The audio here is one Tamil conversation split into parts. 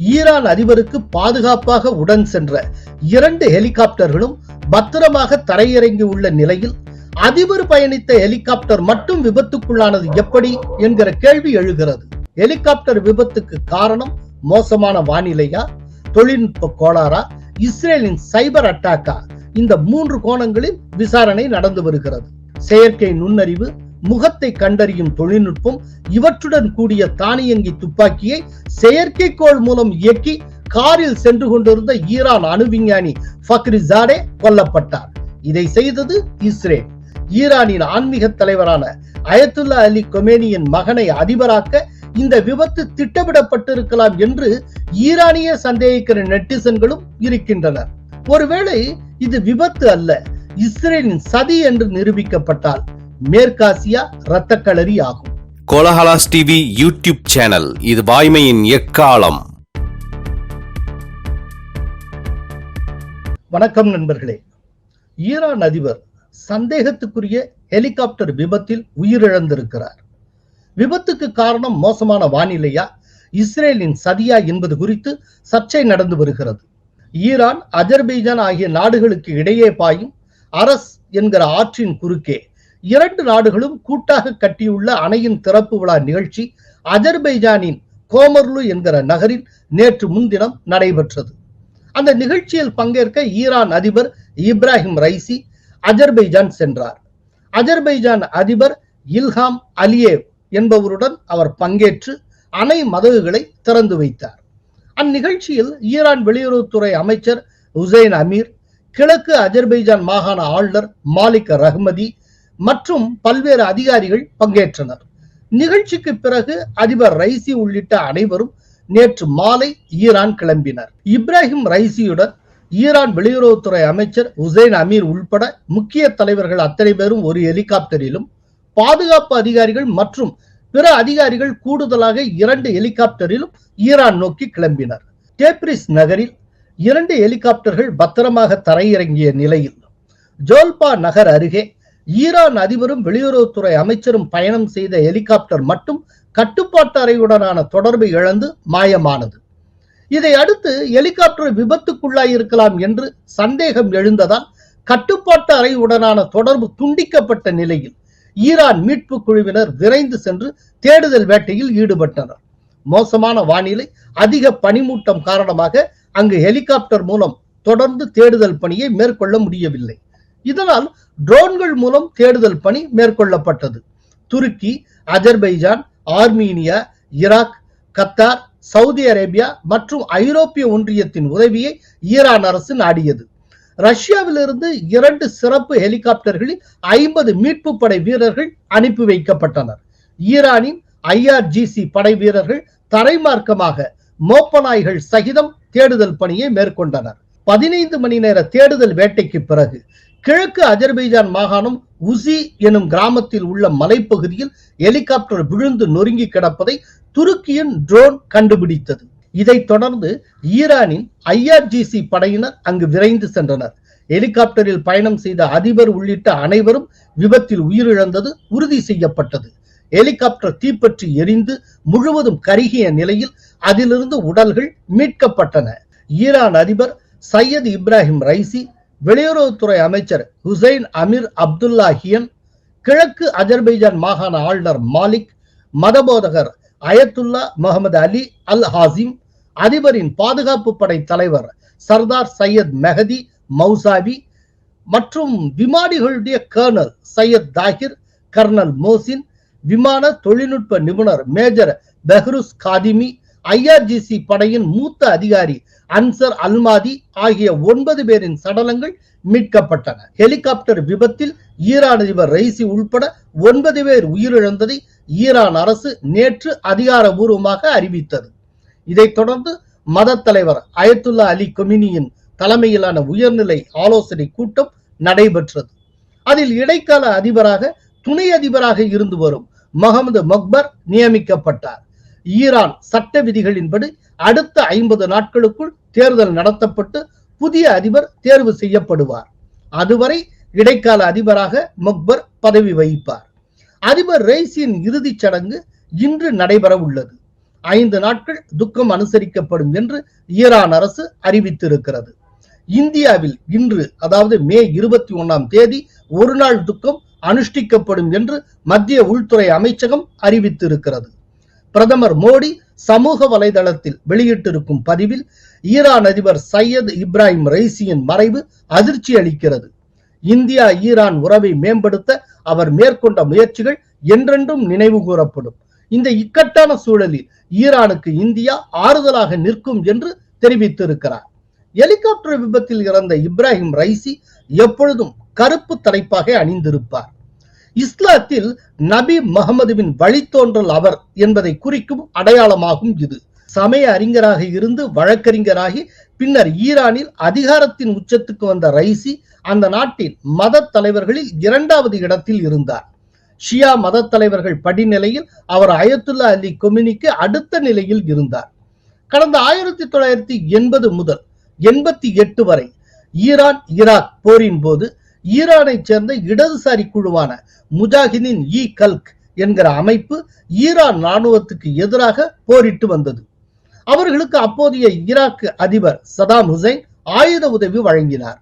ஈரான் அதிபருக்கு பாதுகாப்பாக உடன் சென்ற இரண்டு ஹெலிகாப்டர்களும் பத்திரமாக தரையிறங்கி உள்ள நிலையில் அதிபர் பயணித்த ஹெலிகாப்டர் மட்டும் விபத்துக்குள்ளானது எப்படி என்கிற கேள்வி எழுகிறது. ஹெலிகாப்டர் விபத்துக்கு காரணம் மோசமான வானிலையா தொழில்நுட்ப கோளாறா இஸ்ரேலின் சைபர் அட்டாக்கா? இந்த மூன்று கோணங்களில் விசாரணை நடந்து வருகிறது. செயற்கை நுண்ணறிவு முகத்தை கண்டறியும் தொழில்நுட்பம் இவற்றுடன் கூடிய தானியங்கி துப்பாக்கியை செயற்கைக்கோள் மூலம் இயக்கி காரில் சென்று கொண்டிருந்த ஈரான் அணு விஞ்ஞானி ஃபக்ரிசாடே கொல்லப்பட்டார். இதை செய்தது இஸ்ரேல். ஈரானின் ஆன்மீக தலைவரான அயத்துல்லா அலி கொமேனியின் மகனை அதிபராக்க இந்த விபத்து திட்டமிடப்பட்டிருக்கலாம் என்று ஈரானிய சந்தேகிக்கிற நெட்டிசன்களும் இருக்கின்றனர். ஒருவேளை இது விபத்து அல்ல இஸ்ரேலின் சதி என்று நிரூபிக்கப்பட்டால் மேற்காசியா இரத்த களரி ஆகும். கோலஹலாஸ் டிவி யூடியூப் சேனல் இது வாய்மையின் எக்காலம். வணக்கம் நண்பர்களே. ஈரான் அதிபர் சந்தேகத்துக்குரிய ஹெலிகாப்டர் விபத்தில் உயிரிழந்திருக்கிறார். விபத்துக்கு காரணம் மோசமான வானிலையா? இஸ்ரேலின் சதியா என்பது குறித்து சர்ச்சை நடந்து வருகிறது. ஈரான் அஜர்பைஜான் ஆகிய நாடுகளுக்கு இடையே பாயும் அரஸ் என்கிற ஆற்றின் குறுக்கே இரண்டு நாடுகளும் கூட்டாக கட்டியுள்ள அணையின் திறப்பு விழா நிகழ்ச்சி அஜர்பைஜானின் கோமர்லு என்கிற நகரில் நேற்று முன்தினம் நடைபெற்றது. அந்த நிகழ்ச்சியில் பங்கேற்க ஈரான் அதிபர் இப்ராஹிம் ரைசி அஜர்பைஜான் சென்றார். அஜர்பைஜான் அதிபர் இல்ஹாம் அலியேவ் என்பவருடன் அவர் பங்கேற்று அணை மதகுகளை திறந்து வைத்தார். அந்நிகழ்ச்சியில் ஈரான் வெளியுறவுத்துறை அமைச்சர் உசைன் அமீர் கிழக்கு அஜர்பைஜான் மாகாண ஆளுநர் மாலிக் ரஹ்மதி மற்றும் பல்வேறு அதிகாரிகள் பங்கேற்றனர். நிகழ்ச்சிக்கு பிறகு அதிபர் ரைசி உள்ளிட்ட அனைவரும் நேற்று மாலை ஈரான் கிளம்பினர். இப்ராஹிம் ரைசியுடன் ஈரான் வெளியுறவுத்துறை அமைச்சர் உசைன் அமீர் உள்பட முக்கிய தலைவர்கள் அத்தனை பேரும் ஒரு ஹெலிகாப்டரிலும் பாதுகாப்பு அதிகாரிகள் மற்றும் பிற அதிகாரிகள் கூடுதலாக இரண்டு ஹெலிகாப்டரிலும் ஈரான் நோக்கி கிளம்பினர். டேப்ரிஸ் நகரில் இரண்டு ஹெலிகாப்டர்கள் பத்திரமாக தரையிறங்கிய நிலையில் ஜோல்பா நகர் அருகே ஈரான் அதிபரும் வெளியுறவுத்துறை அமைச்சரும் பயணம் செய்த ஹெலிகாப்டர் மட்டும் கட்டுப்பாட்டு அறையுடனான தொடர்பை இழந்து மாயமானது. இதை அடுத்து ஹெலிகாப்டர் விபத்துக்குள்ளாய் இருக்கலாம் என்று சந்தேகம் எழுந்ததால் கட்டுப்பாட்டு அறையுடனான தொடர்பு துண்டிக்கப்பட்ட நிலையில் ஈரான் மீட்பு குழுவினர் விரைந்து சென்று தேடுதல் வேட்டையில் ஈடுபட்டனர். மோசமான வானிலை அதிக பனிமூட்டம் காரணமாக அங்கு ஹெலிகாப்டர் மூலம் தொடர்ந்து தேடுதல் பணியை மேற்கொள்ள முடியவில்லை. இதனால் ட்ரோன்கள் மூலம் தேடுதல் பணி மேற்கொள்ளப்பட்டது. துருக்கி Azerbaijan Armenia Iraq Qatar Saudi Arabia மற்றும் ஐரோப்பிய ஒன்றியத்தின் உதவியை ஈரான் அரசு நாடியது. ரஷ்யாவிலிருந்து இரண்டு சிறப்பு ஹெலிகாப்டர்களில் ஐம்பது மீட்பு படை வீரர்கள் அனுப்பி வைக்கப்பட்டனர். ஈரானின் ஐஆர்ஜிசி படை வீரர்கள் தரைமார்க்கமாக மோப்பநாய்கள் சகிதம் தேடுதல் பணியை மேற்கொண்டனர். பதினைந்து மணி நேர தேடுதல் வேட்டைக்கு பிறகு கிழக்கு அஜர்பைஜான் மாகாணம் உசி எனும் கிராமத்தில் உள்ள மலைப்பகுதியில் ஹெலிகாப்டர் விழுந்து நொறுங்கி கிடப்பதை துருக்கியின் ட்ரோன் கண்டுபிடித்தது. இதைத் தொடர்ந்து ஈரானின் ஐஆர்ஜிசி படையினர் அங்கு விரைந்து சென்றனர். ஹெலிகாப்டரில் பயணம் செய்த அதிபர் உள்ளிட்ட அனைவரும் விபத்தில் உயிரிழந்தது உறுதி செய்யப்பட்டது. ஹெலிகாப்டர் தீப்பற்றி எரிந்து முழுவதும் கருகிய நிலையில் அதிலிருந்து உடல்கள் மீட்கப்பட்டன. ஈரான் அதிபர் சையத் இப்ராஹிம் ரைசி வெளியுறவுத்துறை அமைச்சர் ஹுசைன் அமீர் அப்துல்லாஹியன் கிழக்கு அஜர்பைஜான் மாகாண ஆளுநர் Malik மதபோதகர் Ayatollah Mohammad Ali Al Hashem அதிபரின் பாதுகாப்பு படை தலைவர் சர்தார் சையத் மெஹதி மௌசாவி மற்றும் விமானிகளுடைய colonel Sayyid Tahir colonel Mohsen விமான தொழில்நுட்ப நிபுணர் மேஜர் பெஹ்ருஸ் காதிமி ஐஆர்ஜிசி படையின் மூத்த அதிகாரி அன்சர் அல்மாதி ஆகிய ஒன்பது பேரின் சடலங்கள் மீட்கப்பட்டன. ஹெலிகாப்டர் விபத்தில் ஈரான் அதிபர் ரைசி உள்பட ஒன்பது பேர் உயிரிழந்ததை ஈரான் அரசு நேற்று அதிகாரபூர்வமாக அறிவித்தது. இதைத் தொடர்ந்து மத தலைவர் அயத்துல்லா அலி கொமினியின் தலைமையிலான உயர்நிலை ஆலோசனை கூட்டம் நடைபெற்றது. அதில் இடைக்கால அதிபராக துணை அதிபராக இருந்து வரும் முகமது மக்பர் நியமிக்கப்பட்டார். ஈரான் சட்ட விதிகளின்படி அடுத்த ஐம்பது நாட்களுக்குள் தேர்தல் நடத்தப்பட்டு புதிய அதிபர் தேர்வு செய்யப்படுவார். அதுவரை இடைக்கால அதிபராக மக்பர் பதவி வகிப்பார். அதிபர் ரெய்சியின் இறுதிச் சடங்கு இன்று நடைபெற உள்ளது. ஐந்து நாட்கள் துக்கம் அனுசரிக்கப்படும் என்று ஈரான் அரசு அறிவித்திருக்கிறது. இந்தியாவில் இன்று அதாவது மே இருபத்தி ஒன்னாம் தேதி ஒரு நாள் துக்கம் அனுஷ்டிக்கப்படும் என்று மத்திய உள்துறை அமைச்சகம் அறிவித்திருக்கிறது. பிரதமர் மோடி சமூக வலைதளத்தில் வெளியிட்டிருக்கும் பதிவில் ஈரான் அதிபர் சையத் இப்ராஹிம் ரைசியின் மறைவு அதிர்ச்சி அளிக்கிறது. இந்தியா ஈரான் உறவை மேம்படுத்த அவர் மேற்கொண்ட முயற்சிகள் என்றென்றும் நினைவு கூறப்படும். இந்த இக்கட்டான சூழலில் ஈரானுக்கு இந்தியா ஆறுதலாக நிற்கும் என்று தெரிவித்திருக்கிறார். ஹெலிகாப்டர் விபத்தில் இறந்த இப்ராஹிம் ரைசி எப்பொழுதும் கருப்பு தலைப்பாக அணிந்திருப்பார். இஸ்லாத்தில் நபி முகமதுவின் வழித்தோன்றல் அவர் என்பதை குறிக்கும் அடையாளமாகும் இது. சமய அறிஞராக இருந்து வழக்கறிஞராகி பின்னர் ஈரானில் அதிகாரத்தின் உச்சத்துக்கு வந்த ரைசி அந்த நாட்டின் மத தலைவர்களில் இரண்டாவது இடத்தில் இருந்தார். ஷியா மத தலைவர்கள் படிநிலையில் அவர் அயத்துல்லா அலி கொமினிக்கு அடுத்த நிலையில் இருந்தார். கடந்த ஆயிரத்தி தொள்ளாயிரத்தி எண்பது முதல் எண்பத்தி எட்டு வரை ஈரான் ஈராக் போரின் போது ஈரானை சேர்ந்த இடதுசாரி குழுவான முஜாஹிதின் இ கல்க் என்கிற அமைப்பு ஈரான் ராணுவத்துக்கு எதிராக போரிட்டு வந்தது. அவர்களுக்கு அப்போதைய ஈராக் அதிபர் சதாம் ஹுசைன் ஆயுத உதவி வழங்கினார்.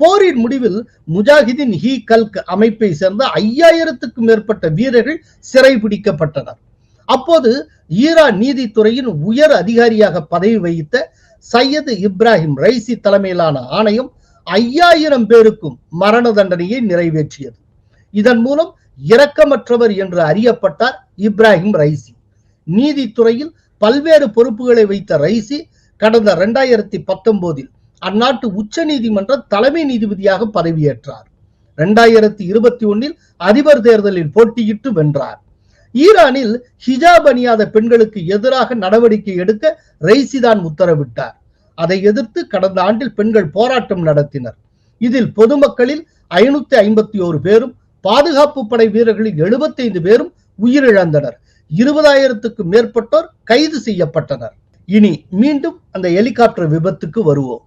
போரின் முடிவில் முஜாஹிதின் ஹி கல்க் அமைப்பை சேர்ந்த ஐயாயிரத்துக்கும் மேற்பட்ட வீரர்கள் சிறை பிடிக்கப்பட்டனர். அப்போது ஈரான் நீதித்துறையின் உயர் அதிகாரியாக பதவி வகித்த சையது இப்ராஹிம் ரைசி தலைமையிலான ஆணையம் ஐயாயிரம் பேருக்கும் மரண தண்டனையை நிறைவேற்றியது. இதன் மூலம் இரக்கமற்றவர் என்று அறியப்பட்டார் இப்ராஹிம் ரைசி. நீதித்துறையில் பல்வேறு பொறுப்புகளை வைத்த ரைசி கடந்த இரண்டாயிரத்தி பத்தொன்பதில் அந்நாட்டு உச்ச நீதிமன்ற தலைமை நீதிபதியாக பதவியேற்றார். இரண்டாயிரத்தி இருபத்தி ஒன்னில் அதிபர் தேர்தலில் போட்டியிட்டு வென்றார். ஈரானில் ஹிஜாப் அணியாத பெண்களுக்கு எதிராக நடவடிக்கை எடுக்க ரைசிதான் உத்தரவிட்டார். அதை எதிர்த்து கடந்த ஆண்டில் பெண்கள் போராட்டம் நடத்தினர். இதில் பொதுமக்களில் ஐநூத்தி ஐம்பத்தி ஓரு பேரும் பாதுகாப்பு படை வீரர்களில் எழுபத்தைந்து பேரும் உயிரிழந்தனர். இருபதாயிரத்துக்கும் மேற்பட்டோர் கைது செய்யப்பட்டனர். இனி மீண்டும் அந்த ஹெலிகாப்டர் விபத்துக்கு வருவோம்.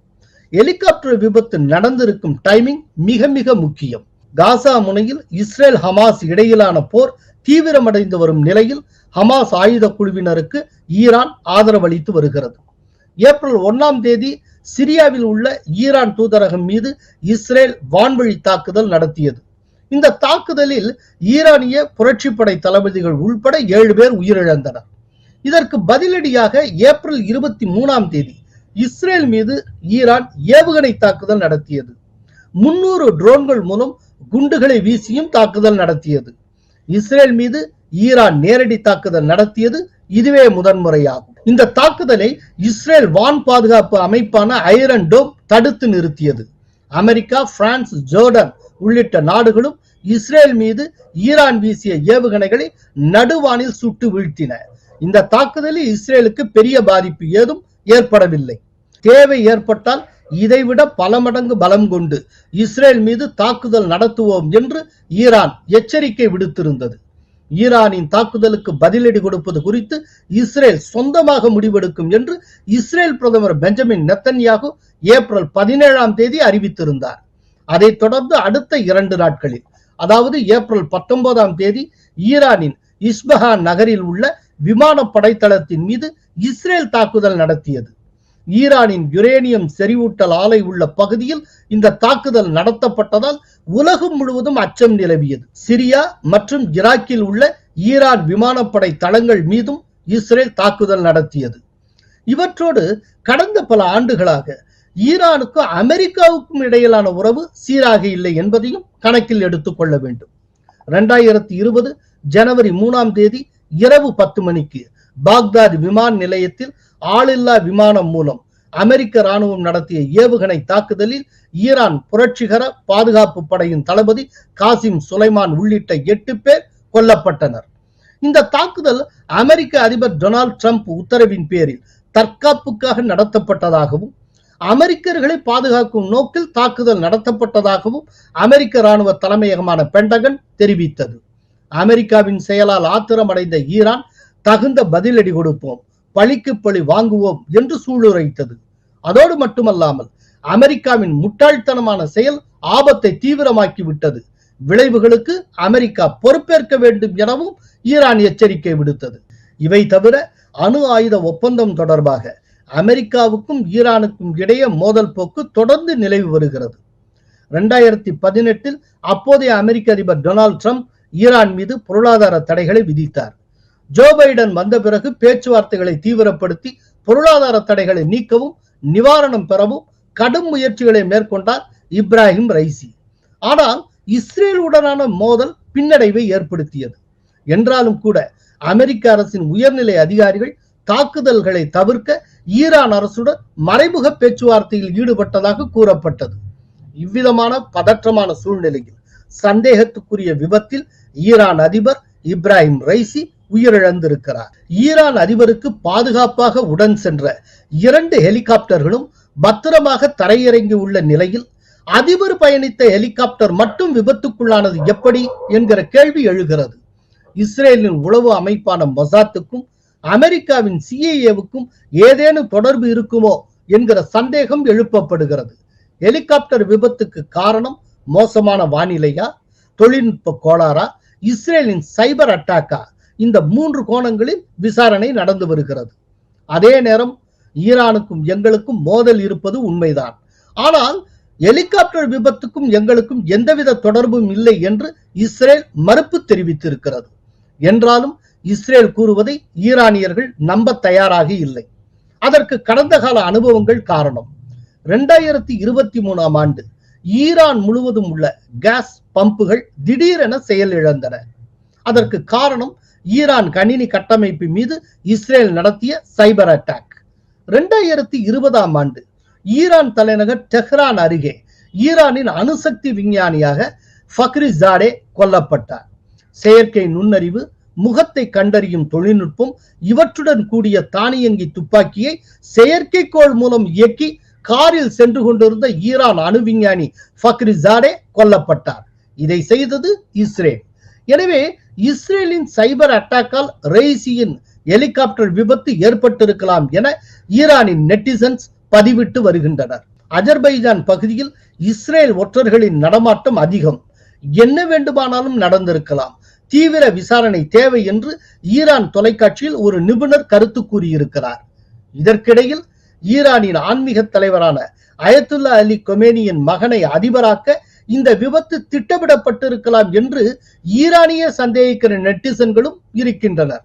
ஹெலிகாப்டர் விபத்து நடந்திருக்கும் டைமிங் மிக மிக முக்கியம். காசா முனையில் இஸ்ரேல் ஹமாஸ் இடையிலான போர் தீவிரமடைந்து வரும் நிலையில் ஹமாஸ் ஆயுத குழுவினருக்கு ஈரான் ஆதரவளித்து வருகிறது. ஏப்ரல் ஒன்னாம் தேதி சிரியாவில் உள்ள ஈரான் தூதரகம் மீது இஸ்ரேல் வான்வழி தாக்குதல் நடத்தியது. இந்த தாக்குதலில் ஈரானிய புரட்சிப்படை தளபதிகள் உள்பட ஏழு பேர் உயிரிழந்தனர். இதற்கு பதிலடியாக ஏப்ரல் இருபத்தி மூணாம் தேதி இஸ்ரேல் மீது ஈரான் ஏவுகணை தாக்குதல் நடத்தியது. முன்னூறு ட்ரோன்கள் மூலம் குண்டுகளை வீசியும் தாக்குதல் நடத்தியது. இஸ்ரேல் மீது ஈரான் நேரடி தாக்குதல் நடத்தியது இதுவே முதன்முறையாகும். இந்த தாக்குதலை இஸ்ரேல் வான் பாதுகாப்பு அமைப்பான ஐரன் டோம் தடுத்து நிறுத்தியது. அமெரிக்கா பிரான்ஸ் ஜோர்டன் உள்ளிட்ட நாடுகளும் இஸ்ரேல் மீது ஈரான் வீசிய ஏவுகணைகளை நடுவானில் சுட்டு வீழ்த்தின. இந்த தாக்குதலில் இஸ்ரேலுக்கு பெரிய பாதிப்பு ஏதும் ஏற்படவில்லை. தேவை ஏற்பட்டால் இதைவிட பல மடங்கு பலம் கொண்டு இஸ்ரேல் மீது தாக்குதல் நடத்துவோம் என்று ஈரான் எச்சரிக்கை விடுத்திருந்தது. ஈரானின் தாக்குதலுக்கு பதிலடி கொடுப்பது குறித்து இஸ்ரேல் சொந்தமாக முடிவெடுக்கும் என்று இஸ்ரேல் பிரதமர் பெஞ்சமின் நெத்தன்யாகு ஏப்ரல் பதினேழாம் தேதி அறிவித்திருந்தார். அதைத் தொடர்ந்து அடுத்த இரண்டு நாட்களில் அதாவது ஏப்ரல் பத்தொன்பதாம் தேதி ஈரானின் இஸ்பஹான் நகரில் உள்ள விமான படைத்தளத்தின் மீது இஸ்ரேல் தாக்குதல் நடத்தியது. ஈரானின் யுரேனியம் செறிவூட்டல் ஆலை உள்ள பகுதியில் இந்த தாக்குதல் நடத்தப்பட்டதால் உலகம் முழுவதும் அச்சம் நிலவியது. சிரியா மற்றும் ஈராக்கில் உள்ள ஈரான் விமானப்படை தளங்கள் மீதும் இஸ்ரேல் தாக்குதல் நடத்தியது. இவற்றோடு கடந்த பல ஆண்டுகளாக ஈரானுக்கும் அமெரிக்காவுக்கும் இடையிலான உறவு சீராக இல்லை என்பதையும் கணக்கில் எடுத்துக்கொள்ள வேண்டும். இரண்டாயிரத்தி இருபது ஜனவரி மூணாம் தேதி இரவு பத்து மணிக்கு பாக்தாத் விமான நிலையத்தில் ஆளில்லா விமானம் மூலம் அமெரிக்க ராணுவம் நடத்திய ஏவுகணை தாக்குதலில் ஈரான் புரட்சிகர பாதுகாப்பு படையின் தளபதி காசிம் சுலைமான் உள்ளிட்ட எட்டு பேர் கொல்லப்பட்டனர். இந்த தாக்குதல் அமெரிக்க அதிபர் டொனால்டு ட்ரம்ப் உத்தரவின் பேரில் தற்காப்புக்காக நடத்தப்பட்டதாகவும் அமெரிக்கர்களை பாதுகாக்கும் நோக்கில் தாக்குதல் நடத்தப்பட்டதாகவும் அமெரிக்க ராணுவ தலைமையகமான பென்டகன் தெரிவித்தது. அமெரிக்காவின் செயலால் ஆத்திரமடைந்த ஈரான் தகுந்த பதிலடி கொடுப்போம் பழிக்கு பழி வாங்குவோம் என்று சூளுரைத்தது. அதோடு மட்டுமல்லாமல் அமெரிக்காவின் முட்டாள்தனமான செயல் ஆபத்தை தீவிரமாக்கி விட்டது. விளைவுகளுக்கு அமெரிக்கா பொறுப்பேற்க வேண்டும் எனவும் ஈரான் எச்சரிக்கை விடுத்தது. இவை தவிர அணு ஆயுத ஒப்பந்தம் தொடர்பாக அமெரிக்காவுக்கும் ஈரானுக்கும் இடையே மோதல் போக்கு தொடர்ந்து நிலவி வருகிறது. ரெண்டாயிரத்தி பதினெட்டில் அப்போதைய அமெரிக்க அதிபர் டொனால்ட் ட்ரம்ப் ஈரான் மீது பொருளாதார தடைகளை விதித்தார். ஜோ பைடன் வந்த பிறகு பேச்சுவார்த்தைகளை தீவிரப்படுத்தி பொருளாதார தடைகளை நீக்கவும் நிவாரணம் பெறவும் கடும் முயற்சிகளை மேற்கொண்டார் இப்ராஹிம் ரைசி. ஆனால் இஸ்ரேலுடனான மோதல் பின்னடைவை ஏற்படுத்தியது. என்றாலும் கூட அமெரிக்க அரசின் உயர்நிலை அதிகாரிகள் தாக்குதல்களை தவிர்க்க ஈரான் அரசுடன் மறைமுக பேச்சுவார்த்தையில் ஈடுபட்டதாக கூறப்பட்டது. இவ்விதமான பதற்றமான சூழ்நிலையில் சந்தேகத்துக்குரிய விபத்தில் ஈரான் அதிபர் இப்ராஹிம் ரைசி உயிரிழந்திருக்கிறார். ஈரான் அதிபருக்கு பாதுகாப்பாக உடன் சென்ற இரண்டு ஹெலிகாப்டர்களும் பத்திரமாக தரையிறங்கி உள்ள நிலையில் அதிபர் பயணித்த ஹெலிகாப்டர் மட்டும் விபத்துக்குள்ளானது எப்படி என்கிற கேள்வி எழுகிறது. இஸ்ரேலின் உளவு அமைப்பான மொசாத்துக்கும் அமெரிக்காவின் சிஐஏவுக்கும் ஏதேனும் தொடர்பு இருக்குமோ என்கிற சந்தேகம் எழுப்பப்படுகிறது. ஹெலிகாப்டர் விபத்துக்கு காரணம் மோசமான வானிலையா தொழில்நுட்ப கோளாறா இஸ்ரேலின் சைபர் அட்டாக்கா இந்த மூன்று கோணங்களில் விசாரணை நடந்து வருகிறது. அதே நேரம் ஈரானுக்கும் எங்களுக்கும் மோதல் இருப்பது உண்மைதான். ஆனால் ஹெலிகாப்டர் விபத்துக்கும் எங்களுக்கும் எந்தவித தொடர்பும் இல்லை என்று இஸ்ரேல் மறுப்பு தெரிவித்திருக்கிறது. என்றாலும் இஸ்ரேல் கூறுவதை ஈரானியர்கள் நம்ப தயாராக இல்லை. அதற்கு கடந்த கால அனுபவங்கள் காரணம். ரெண்டாயிரத்தி இருபத்தி மூணாம் ஆண்டு ஈரான் முழுவதும் உள்ள கேஸ் பம்புகள் திடீரென செயலிழந்தன. அதற்கு காரணம் ஈரான் கணினி கட்டமைப்பு மீது இஸ்ரேல் நடத்திய சைபர் அட்டாக் ரெண்டாயிரத்தி இருபதாம் ஆண்டு ஈரான் தலைநகர் டெஹ்ரான் அருகே ஈரானின் அணுசக்தி விஞ்ஞானியாக ஃபக்ரிசாடே கொல்லப்பட்டார். செயற்கை நுண்ணறிவு முகத்தை கண்டறியும் தொழில்நுட்பம் இவற்றுடன் கூடிய தானியங்கி துப்பாக்கியை செயற்கைக்கோள் மூலம் இயக்கி காரில் சென்று கொண்டிருந்த ஈரான் அணு விஞ்ஞானி ஃபக்ரிசாடே கொல்லப்பட்டார். இதை செய்தது இஸ்ரேல். எனவே இஸ்ரேலின் சைபர் அட்டாக்கால் ரெய்சியின் ஹெலிகாப்டர் விபத்து ஏற்பட்டிருக்கலாம் என ஈரானின் நெட்டிசன்ஸ் பதிவிட்டு வருகின்றனர். அஜர்பைஜான் பகுதியில் இஸ்ரேல் ஒற்றர்களின் நடமாட்டம் அதிகம். என்ன வேண்டுமானாலும் நடந்திருக்கலாம். தீவிர விசாரணை தேவை என்று ஈரான் தொலைக்காட்சியில் ஒரு நிபுணர் கருத்து கூறியிருக்கிறார். இதற்கிடையில் ஈரானின் ஆன்மீக தலைவரான அயத்துல்லா அலி கொமேனியின் மகனை அதிபராக்க இந்த விபத்து திட்டமிடப்பட்டிருக்கலாம் என்று ஈரானிய சந்தேகிக்கிற நெட்டிசன்களும் இருக்கின்றனர்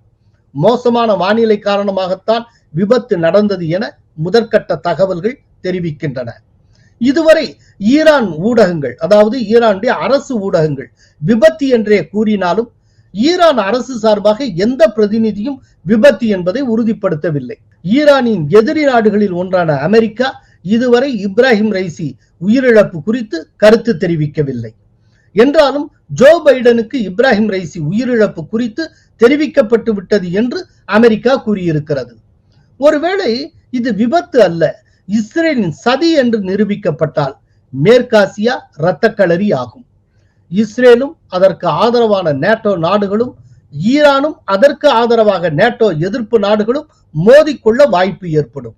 மோசமான வானிலை காரணமாகத்தான் விபத்து நடந்தது என முதற்கட்ட தகவல்கள் தெரிவிக்கின்றன. இதுவரை ஈரான் ஊடகங்கள் அதாவது ஈரானுடைய அரசு ஊடகங்கள் விபத்து என்றே கூறினாலும் ஈரான் அரசு சார்பாக எந்த பிரதிநிதியும் விபத்து என்பதை உறுதிப்படுத்தவில்லை. ஈரானின் எதிரி நாடுகளில் ஒன்றான அமெரிக்கா இதுவரை இப்ராஹிம் ரைசி உயிரிழப்பு குறித்து கருத்து தெரிவிக்கவில்லை. என்றாலும் ஜோ பைடனுக்கு இப்ராஹிம் ரைசி உயிரிழப்பு குறித்து தெரிவிக்கப்பட்டு விட்டது என்று அமெரிக்கா கூறியிருக்கிறது. ஒருவேளை இது விபத்து அல்ல இஸ்ரேலின் சதி என்று நிரூபிக்கப்பட்டால் மேற்காசியா இரத்தக்களரி ஆகும். இஸ்ரேலும் அதற்கு ஆதரவான நேட்டோ நாடுகளும் ஈரானும் அதற்கு ஆதரவாக நேட்டோ எதிர்ப்பு நாடுகளும் மோதிக்கொள்ள வாய்ப்பு ஏற்படும்.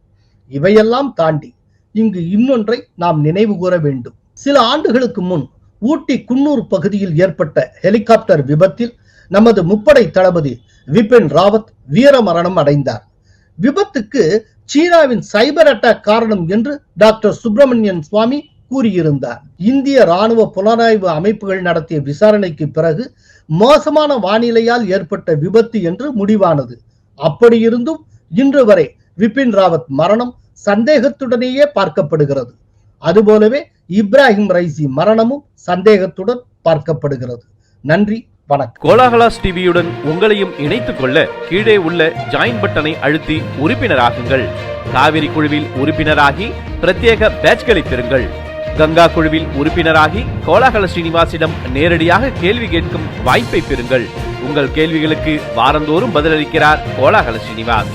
இவையெல்லாம் தாண்டி இங்கு இன்னொன்றை நாம் நினைவு கூற வேண்டும். சில ஆண்டுகளுக்கு முன் ஊட்டி குன்னூர் பகுதியில் ஏற்பட்ட ஹெலிகாப்டர் விபத்தில் நமது முப்படை தளபதி விபின் ராவத் வீரமரணம் அடைந்தார். விபத்துக்கு சீனாவின் சைபர் அட்டாக் காரணம் என்று டாக்டர் சுப்பிரமணியன் சுவாமி கூறியிருந்தார். இந்திய ராணுவ புலனாய்வு அமைப்புகள் நடத்திய விசாரணைக்கு பிறகு மோசமான வானிலையால் ஏற்பட்ட விபத்து என்று முடிவானது. அப்படியிருந்தும் இன்று வரை விபின் ராவத் மரணம் சந்தேகத்துடனேயே பார்க்கப்படுகிறது. அதுபோலவே இப்ராஹிம் ரைசி மரணமும் சந்தேகத்துடன் பார்க்கப்படுகிறது. நன்றி வணக்கம். கோலாகலாஸ் டிவியுடன் உங்களையும் இணைத்துக் கொள்ள கீழே உள்ள ஜாயின் பட்டனை அழுத்தி உறுப்பினராகுங்கள். காவிரி குழுவில் உறுப்பினராகி பிரத்யேக பேட்ச்களை பெறுங்கள். கங்கா குழுவில் உறுப்பினராகி கோலாகல ஸ்ரீனிவாசிடம் நேரடியாக கேள்வி கேட்கும் வாய்ப்பை பெறுங்கள். உங்கள் கேள்விகளுக்கு வாரந்தோறும் பதிலளிக்கிறார் Kolahala Srinivas.